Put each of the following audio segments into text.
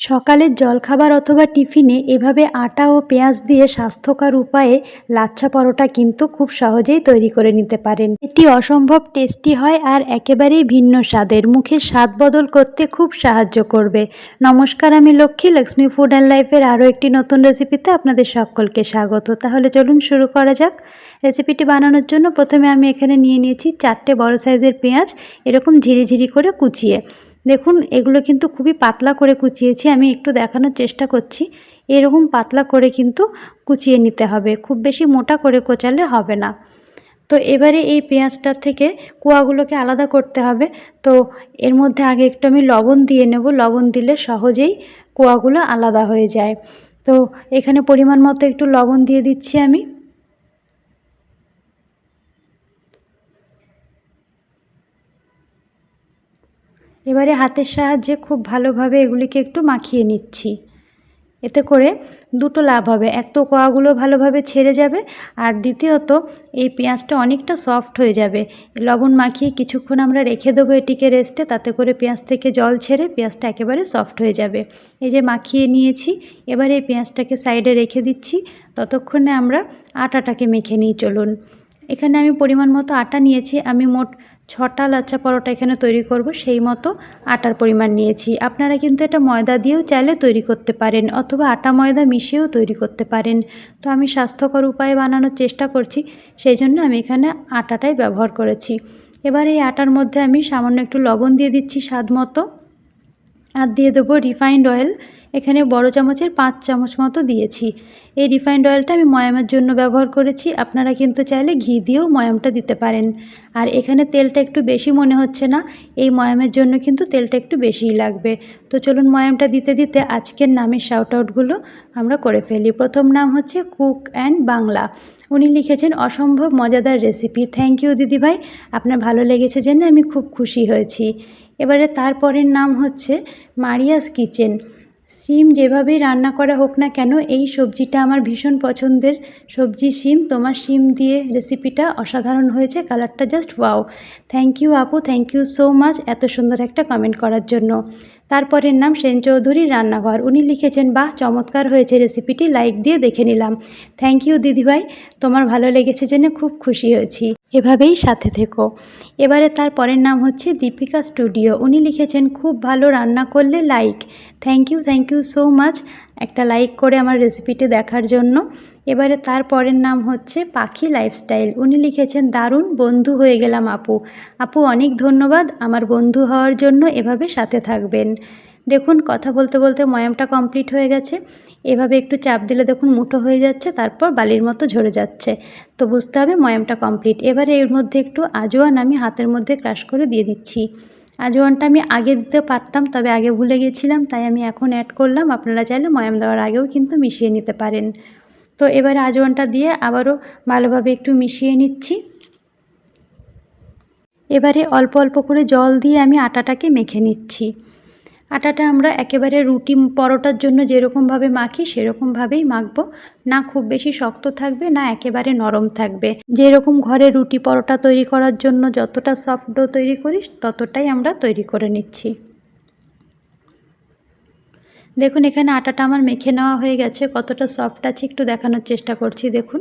সকালের জলখাবার অথবা টিফিনে এভাবে আটা ও পেঁয়াজ দিয়ে স্বাস্থ্যকর উপায়ে লাচ্ছা পরোটা কিন্তু খুব সহজেই তৈরি করে নিতে পারেন। এটি অসম্ভব টেস্টি হয় আর একেবারেই ভিন্ন স্বাদের। মুখের স্বাদ বদল করতে খুব সাহায্য করবে। নমস্কার, আমি লক্ষ্মী লক্ষ্মী ফুড অ্যান্ড লাইফের আরও একটি নতুন রেসিপিতে আপনাদের সকলকে স্বাগত। তাহলে চলুন শুরু করা যাক। রেসিপিটি বানানোর জন্য প্রথমে আমি এখানে নিয়ে নিয়েছি চারটে বড় সাইজের পেঁয়াজ, এরকম ঝিরিঝিরি করে কুচিয়ে। দেখুন, এগুলো কিন্তু খুবই পাতলা করে কুচিয়েছি, আমি একটু দেখানোর চেষ্টা করছি। এরকম পাতলা করে কিন্তু কুচিয়ে নিতে হবে, খুব বেশি মোটা করে কোচালে হবে না। তো এবারে এই পেঁয়াজটার থেকে কুয়াগুলোকে আলাদা করতে হবে। তো এর মধ্যে আগে একটু আমি লবণ দিয়ে নেব, লবণ দিলে সহজেই কুয়াগুলো আলাদা হয়ে যায়। তো এখানে পরিমাণ মতো একটু লবণ দিয়ে দিচ্ছি আমি। এবারে হাতের সাহায্যে খুব ভালোভাবে এগুলিকে একটু মাখিয়ে নিচ্ছি। এতে করে দুটো লাভ হবে। এক তো কোয়াগুলো ভালোভাবে ছেড়ে যাবে আর দ্বিতীয়ত এই পেঁয়াজটা অনেকটা সফট হয়ে যাবে। লবণ মাখিয়ে কিছুক্ষণ আমরা রেখে দেবো এটিকে রেস্টে, তাতে করে পেঁয়াজ থেকে জল ছেড়ে পেঁয়াজটা একেবারে সফট হয়ে যাবে। এই যে মাখিয়ে নিয়েছি, এবারে এই পেঁয়াজটাকে সাইডে রেখে দিচ্ছি। ততক্ষণে আমরা আটাটাকে মেখে নিই, চলুন। এখানে আমি পরিমাণ মতো আটা নিয়েছি। আমি মোট ছটা লাচ্চা পরোটা এখানে তৈরি করব, সেই মতো আটার পরিমাণ নিয়েছি। আপনারা কিন্তু এটা ময়দা দিয়েও চাইলে তৈরি করতে পারেন অথবা আটা ময়দা মিশিয়েও তৈরি করতে পারেন। তো আমি স্বাস্থ্যকর উপায়ে বানানোর চেষ্টা করছি, সেই জন্য আমি এখানে আটাটাই ব্যবহার করেছি। এবার এই আটার মধ্যে আমি সামান্য একটু লবণ দিয়ে দিচ্ছি স্বাদ মতো। আর দিয়ে দেবো রিফাইন্ড অয়েল এখানে বড় চামচের পাঁচ চামচ মতো দিয়েছি। এই রিফাইন্ড অয়েলটা আমি ময়ামের জন্য ব্যবহার করেছি। আপনারা কিন্তু চাইলে ঘি দিয়েও ময়ামটা দিতে পারেন। আর এখানে তেলটা একটু বেশি মনে হচ্ছে না। এই ময়ামের জন্য কিন্তু তেলটা একটু বেশিই লাগবে। তো চলুন ময়ামটা দিতে দিতে আজকের নামের শাউট আউটগুলো আমরা করে ফেলি। প্রথম নাম হচ্ছে কুক অ্যান্ড বাংলা। উনি লিখেছেন, অসম্ভব মজাদার রেসিপি থ্যাংক ইউ দিদিভাই। আপনার ভালো লেগেছে জেনে আমি খুব খুশি হয়েছি। এবারে তারপরের নাম হচ্ছে মারিয়াস কিচেন। সিম যেভাবেই রান্না করা হোক না কেন, এই সবজিটা আমার ভীষণ পছন্দের সবজি সিম তোমার সিম দিয়ে রেসিপিটা অসাধারণ হয়েছে কালারটা জাস্ট ওয়াও থ্যাংক ইউ আপু থ্যাংক ইউ সো মাচ এত সুন্দর একটা কমেন্ট করার জন্য। তারপরের নাম সেন চৌধুরীর রান্নাঘর। উনি লিখেছেন, বাহ, চমৎকার হয়েছে রেসিপিটি, লাইক দিয়ে দেখে নিলাম। থ্যাংক ইউ দিদিভাই তোমার ভালো লেগেছে জেনে খুব খুশি হয়েছি। এভাবেই সাথে থেকো। এবারে তার পরের নাম হচ্ছে দীপিকা স্টুডিও। উনি লিখেছেন, খুব ভালো রান্না করলে like. Thank you thank you so much. একটা লাইক করে আমার রেসিপিটি দেখার জন্য। এবারে তার পরের নাম হচ্ছে পাখি লাইফস্টাইল উনি লিখেছেন, দারুণ, বন্ধু হয়ে গেলাম আপু। আপু, অনেক ধন্যবাদ। আমার বন্ধু হওয়ার জন্য এভাবে সাথে থাকবেন। দেখুন, কথা বলতে বলতে ময়ামটা কমপ্লিট হয়ে গেছে। এভাবে একটু চাপ দিলে দেখুন মুঠো হয়ে যাচ্ছে, তারপর বালির মতো ঝরে যাচ্ছে। তো বুঝতে হবে ময়ামটা কমপ্লিট এবারে এর মধ্যে একটু আজোয়ান আমি হাতের মধ্যে ক্রাশ করে দিয়ে দিচ্ছি। আজওয়ানটা আমি আগে দিতে পারতাম, তবে আগে ভুলে গেছিলাম, তাই আমি এখন অ্যাড করলাম। আপনারা চাইলে ময়াম দেওয়ার আগেও কিন্তু মিশিয়ে নিতে পারেন। তো এবারে আজওয়ানটা দিয়ে আবারও ভালোভাবে একটু মিশিয়ে নিচ্ছি। এবারে অল্প অল্প করে জল দিয়ে আমি আটাটাকে মেখে নিচ্ছি। আটাটা আমরা একেবারে রুটি পরোটার জন্য যেরকমভাবে মাখি, সেরকমভাবেই মাখবো। না খুব বেশি শক্ত থাকবে, না একেবারে নরম থাকবে। যেরকম ঘরে রুটি পরোটা তৈরি করার জন্য যতটা সফট ডো তৈরি করিস, ততটাই আমরা তৈরি করে নিচ্ছি। দেখুন, এখানে আটাটা আমার মেখে নেওয়া হয়ে গেছে। কতটা সফট আছে একটু দেখানোর চেষ্টা করছি, দেখুন।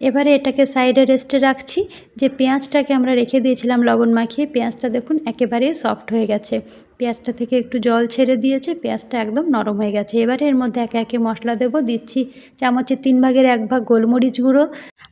এবারে এটাকে সাইডে রেস্টে রাখছি। যে পেঁয়াজটাকে আমরা রেখে দিয়েছিলাম লবণ মাখিয়ে, পেঁয়াজটা দেখুন একেবারেই সফট হয়ে গেছে। পেঁয়াজটা থেকে একটু জল ছেড়ে দিয়েছে, পেঁয়াজটা একদম নরম হয়ে গেছে। এবারে এর মধ্যে একে একে মশলা দেব, দিচ্ছি চামচের তিন ভাগের এক ভাগ গোলমরিচ গুঁড়ো,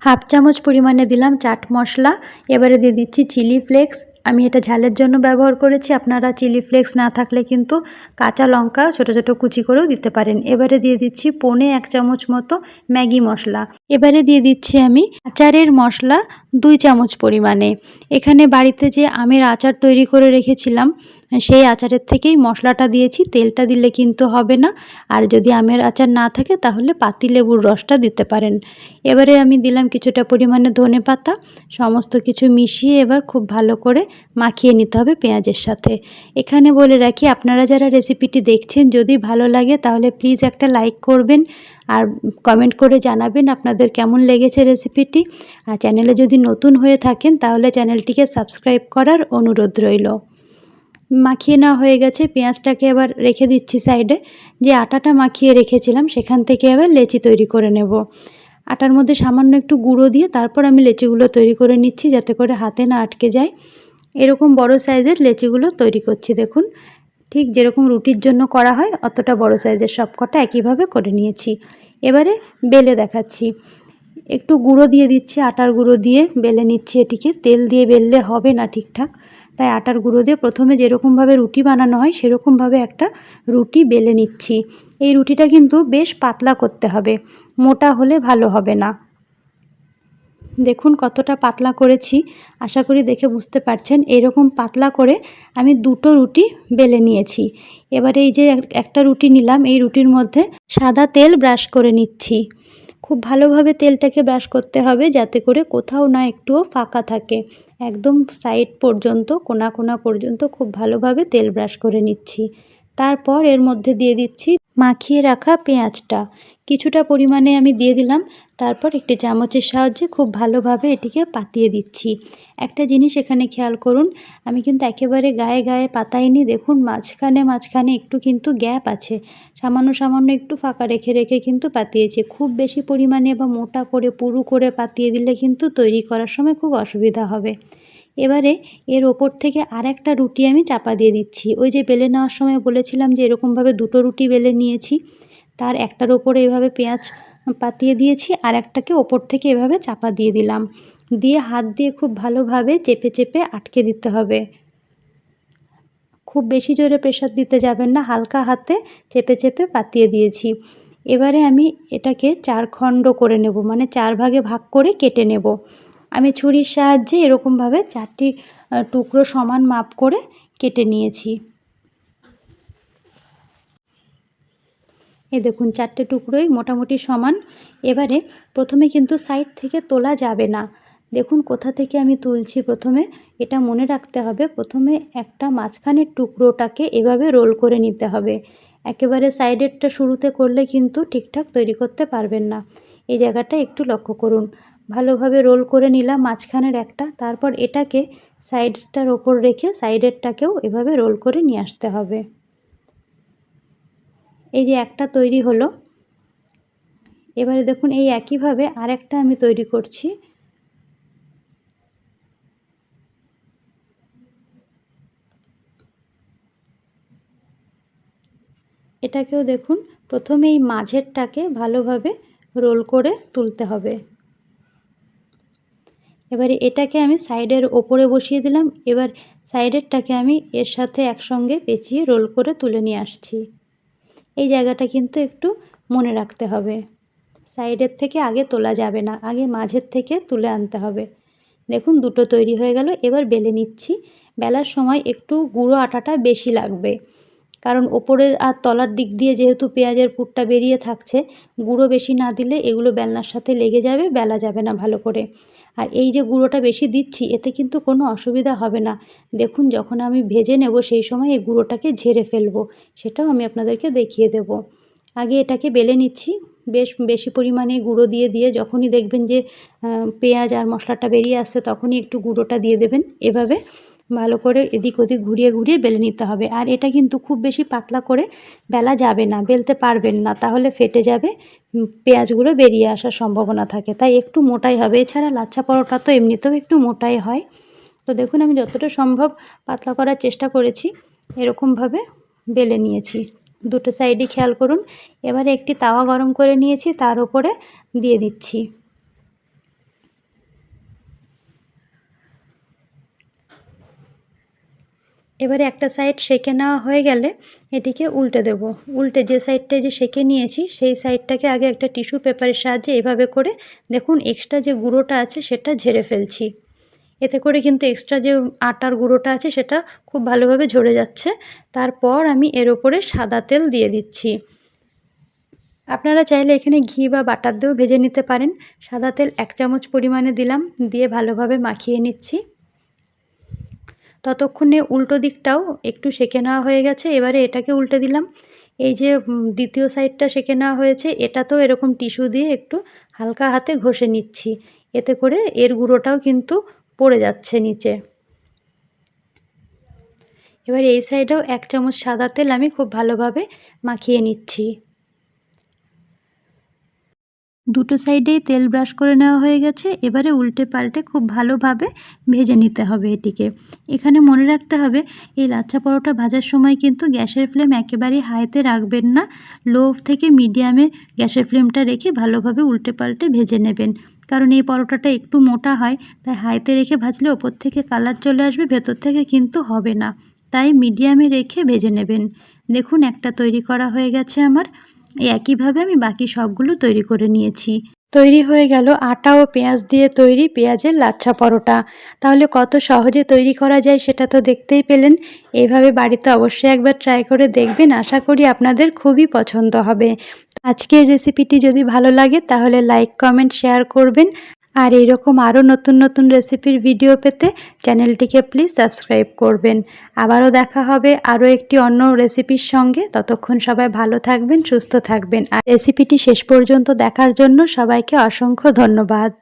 হাফ চামচ পরিমাণে দিলাম চাট মশলা, এবারে দিয়ে দিচ্ছি চিলি ফ্লেক্স। আমি এটা ঝালের জন্য ব্যবহার করেছি, আপনারা চিলি ফ্লেক্স না থাকলে কিন্তু কাঁচা লঙ্কা ছোট ছোট কুচি করেও দিতে পারেন। এবারে দিয়ে দিচ্ছি পনে এক চামচ মতো ম্যাগি মশলা। এবারে দিয়ে দিচ্ছি আমি আচারের মশলা দুই চামচ পরিমাণে। এখানে বাড়িতে যে আমের আচার তৈরি করে রেখেছিলাম সেই আচারের থেকেই মশলাটা দিয়েছি। তেলটা দিলে কিন্তু হবে না। আর যদি আমের আচার না থাকে, তাহলে পাতি লেবুর রসটা দিতে পারেন। এবারে আমি দিলাম কিছুটা পরিমাণে ধনে পাতা। সমস্ত কিছু মিশিয়ে এবার খুব ভালো করে মাখিয়ে নিতে হবে পেঁয়াজের সাথে। এখানে বলে রাখি, আপনারা যারা রেসিপিটি দেখছেন, যদি ভালো লাগে, তাহলে প্লিজ একটা লাইক করবেন আর কমেন্ট করে জানাবেন আপনাদের কেমন লেগেছে রেসিপিটি। আর চ্যানেলে যদি নতুন হয়ে থাকেন, তাহলে চ্যানেলটিকে সাবস্ক্রাইব করার অনুরোধ রইল। মাখিয়ে নেওয়া হয়ে গেছে। পেঁয়াজটাকে আবার রেখে দিচ্ছি সাইডে যে আটাটা মাখিয়ে রেখেছিলাম, সেখান থেকে আবার লেচি তৈরি করে নেব। আটার মধ্যে সামান্য একটু গুঁড়ো দিয়ে তারপর আমি লেচিগুলো তৈরি করে নিচ্ছি যাতে করে হাতে না আটকে যায়। এরকম বড় সাইজের লেচিগুলো তৈরি করছি, দেখুন। ঠিক যেরকম রুটির জন্য করা হয়, অতটা বড় সাইজের সব কটা একইভাবে করে নিয়েছি। এবারে বেলে দেখাচ্ছি। একটু গুঁড়ো দিয়ে দিচ্ছি, আটার গুঁড়ো দিয়ে বেলে নিচ্ছি এটিকে। তেল দিয়ে বেললে হবে না ঠিকঠাক। তাই আটার গুঁড়ো দিয়ে প্রথমে যেরকমভাবে রুটি বানানো হয়, সেরকমভাবে একটা রুটি বেলে নিচ্ছি। এই রুটিটা কিন্তু বেশ পাতলা করতে হবে, মোটা হলে ভালো হবে না। দেখুন কতটা পাতলা করেছি, আশা করি দেখে বুঝতে পারছেন। এরকম পাতলা করে আমি দুটো রুটি বেলে নিয়েছি। এবারে এই যে একটা রুটি নিলাম, এই রুটির মধ্যে সাদা তেল ব্রাশ করে নিচ্ছি। খুব ভালোভাবে তেলটাকে ব্রাশ করতে হবে যাতে করে কোথাও না একটুও ফাঁকা থাকে। একদম সাইড পর্যন্ত, কোনা কোনা পর্যন্ত খুব ভালোভাবে তেল ব্রাশ করে নিচ্ছি। তারপর এর মধ্যে দিয়ে দিচ্ছি মাখিয়ে রাখা পেঁয়াজটা। কিছুটা পরিমাণে আমি দিয়ে দিলাম। তারপর একটি চামচের সাহায্যে খুব ভালোভাবে এটিকে পাতিয়ে দিচ্ছি। একটা জিনিস এখানে খেয়াল করুন, আমি কিন্তু একেবারে গায়ে গায়ে পাতাইনি। দেখুন, মাঝখানে মাঝখানে একটু কিন্তু গ্যাপ আছে। সামান্য সামান্য একটু ফাঁকা রেখে রেখে কিন্তু পাতিয়েছি। খুব বেশি পরিমাণে বা মোটা করে, পুরু করে পাতিয়ে দিলে কিন্তু তৈরি করার সময় খুব অসুবিধা হবে। এবারে এর ওপর থেকে আর একটা রুটি আমি চাপা দিয়ে দিচ্ছি। ওই যে বেলে নেওয়ার সময় বলেছিলাম যে এরকমভাবে দুটো রুটি বেলে নিয়েছি। তার একটার ওপরে এভাবে পেঁয়াজ পাতিয়ে দিয়েছি, আর একটাকে ওপর থেকে এভাবে চাপা দিয়ে দিলাম। দিয়ে হাত দিয়ে খুব ভালোভাবে চেপে চেপে আটকে দিতে হবে। খুব বেশি জোরে প্রেশার দিতে যাবেন না, হালকা হাতে চেপে চেপে পাতিয়ে দিয়েছি। এবারে আমি এটাকে চার খণ্ড করে নেব মানে চার ভাগে ভাগ করে কেটে নেব। আমি ছুরির সাহায্যে এরকমভাবে চারটি টুকরো সমান মাপ করে কেটে নিয়েছি। এ দেখুন, চারটে টুকরোই মোটামুটি সমান। এবারে প্রথমে কিন্তু সাইড থেকে তোলা যাবে না। দেখুন, কোথা থেকে আমি তুলছি প্রথমে, এটা মনে রাখতে হবে। প্রথমে একটা মাঝখানের টুকরোটাকে এভাবে রোল করে নিতে হবে। একেবারে সাইডেরটা শুরুতে করলে কিন্তু ঠিকঠাক তৈরি করতে পারবেন না। এই জায়গাটা একটু লক্ষ্য করুন। ভালোভাবে রোল করে নিলাম মাঝখানের একটা, তারপর এটাকে সাইডটার ওপর রেখে সাইডেরটাকেও এভাবে রোল করে নিয়ে আসতে হবে। এই যে একটা তৈরি হলো। এবারে দেখুন এই একইভাবে আরেকটা আমি তৈরি করছি। এটাকেও দেখুন প্রথমে এই মাঝেরটাকে ভালোভাবে রোল করে তুলতে হবে। এবারে এটাকে আমি সাইডের ওপরে বসিয়ে দিলাম। এবার সাইডেরটাকে আমি এর সাথে একসঙ্গে পেঁচিয়ে রোল করে তুলে নিয়ে আসছি। এই জায়গাটা কিন্তু একটু মনে রাখতে হবে। সাইডের থেকে আগে তোলা যাবে না, আগে মাঝের থেকে তুলে আনতে হবে। দেখুন, দুটো তৈরি হয়ে গেল। এবার বেলে নিচ্ছি। বেলার সময় একটু গুঁড়ো আটাটা বেশি লাগবে। কারণ ওপরের আর তলার দিক দিয়ে যেহেতু পেঁয়াজের পুরটা বেরিয়ে থাকছে, গুঁড়ো বেশি না দিলে এগুলো বেলনার সাথে লেগে যাবে, বেলা যাবে না ভালো করে। আর এই যে গুঁড়োটা বেশি দিচ্ছি, এতে কিন্তু কোনো অসুবিধা হবে না। দেখুন, যখন আমি ভেজে নেব সেই সময় এই গুঁড়োটাকে ঝেড়ে ফেলব, সেটাও আমি আপনাদেরকে দেখিয়ে দেব। আগে এটাকে বেলে নিচ্ছি, বেশ বেশি পরিমাণে গুঁড়ো দিয়ে দিয়ে যখনই দেখবেন যে পেঁয়াজ আর মশলাটা বেরিয়ে আসছে তখনই একটু গুঁড়োটা দিয়ে দেবেন। এভাবে ভালো করে এদিক ওদিক ঘুরিয়ে ঘুরিয়ে বেলে নিতে হবে। আর এটা কিন্তু খুব বেশি পাতলা করে বেলা যাবে না, বেলতে পারবেন না, তাহলে ফেটে যাবে পেঁয়াজগুলো বেরিয়ে আসার সম্ভাবনা থাকে। তাই একটু মোটাই হবে। এছাড়া লাচ্ছা পরোটা তো এমনিতেও একটু মোটাই হয়। তো দেখুন, আমি যতটা সম্ভব পাতলা করার চেষ্টা করেছি, এরকমভাবে বেলে নিয়েছি। দুটো সাইডই খেয়াল করুন। এবারে একটি তাওয়া গরম করে নিয়েছি, তার উপরে দিয়ে দিচ্ছি। এবারে একটা সাইড সেঁকে নেওয়া হয়ে গেলে এটিকে উল্টে দেব। উল্টে যে সাইডটা যে সেঁকে নিয়েছি, সেই সাইডটাকে আগে একটা টিস্যু পেপারের সাহায্যে এভাবে করে দেখুন এক্সট্রা যে গুঁড়োটা আছে সেটা ঝেড়ে ফেলছি। এতে করে কিন্তু এক্সট্রা যে আটার গুঁড়োটা আছে সেটা খুব ভালোভাবে ঝরে যাচ্ছে। তারপর আমি এর ওপরে সাদা তেল দিয়ে দিচ্ছি। আপনারা চাইলে এখানে ঘি বা বাটার দিয়েও ভেজে নিতে পারেন। সাদা তেল এক চামচ পরিমাণে দিলাম, দিয়ে ভালোভাবে মাখিয়ে নিচ্ছি। ততক্ষণে উল্টো দিকটাও একটু সেঁকে নেওয়া হয়ে গেছে, এবারে এটাকে উল্টে দিলাম। এই যে দ্বিতীয় সাইডটা সেঁকে নেওয়া হয়েছে, এটা তো এরকম টিস্যু দিয়ে একটু হালকা হাতে ঘষে নিচ্ছি, এতে করে এর গুঁড়োটাও কিন্তু পড়ে যাচ্ছে নিচে। এবার এই সাইডেও এক চামচ সাদা তেল আমি খুব ভালোভাবে মাখিয়ে নিচ্ছি। দুটো সাইডেই তেল ব্রাশ করে নেওয়া হয়ে গেছে। এবারে উল্টে পাল্টে খুব ভালোভাবে ভেজে নিতে হবে এটিকে। এখানে মনে রাখতে হবে, এই লাচ্ছা পরোটা ভাজার সময় কিন্তু গ্যাসের ফ্লেম একেবারেই হাইতে রাখবেন না। লো থেকে মিডিয়ামে গ্যাসের ফ্লেমটা রেখে ভালোভাবে উল্টে পাল্টে ভেজে নেবেন। কারণ এই পরোটাটা একটু মোটা হয়, তাই হাইতে রেখে ভাজলে ওপর থেকে কালার চলে আসবে, ভেতর থেকে কিন্তু হবে না। তাই মিডিয়ামে রেখে ভেজে নেবেন। দেখুন, একটা তৈরি করা হয়ে গেছে আমার। একইভাবে আমি বাকি সবগুলো তৈরি করে নিয়েছি। তৈরি হয়ে গেল আটা ও পেঁয়াজ দিয়ে তৈরি পেঁয়াজের লাচ্ছা পরোটা। তাহলে কত সহজে তৈরি করা যায় সেটা তো দেখতেই পেলেন। এভাবে বাড়িতে অবশ্যই একবার ট্রাই করে দেখবেন। আশা করি আপনাদের খুবই পছন্দ হবে। আজকের রেসিপিটি যদি ভালো লাগে তাহলে লাইক কমেন্ট শেয়ার করবেন। আর এইরকম আরও নতুন নতুন রেসিপির ভিডিও পেতে চ্যানেলটিকে প্লিজ সাবস্ক্রাইব করবেন। আবারও দেখা হবে আরও একটি অন্য রেসিপির সঙ্গে। ততক্ষণ সবাই ভালো থাকবেন, সুস্থ থাকবেন। আর রেসিপিটি শেষ পর্যন্ত দেখার জন্য সবাইকে অসংখ্য ধন্যবাদ।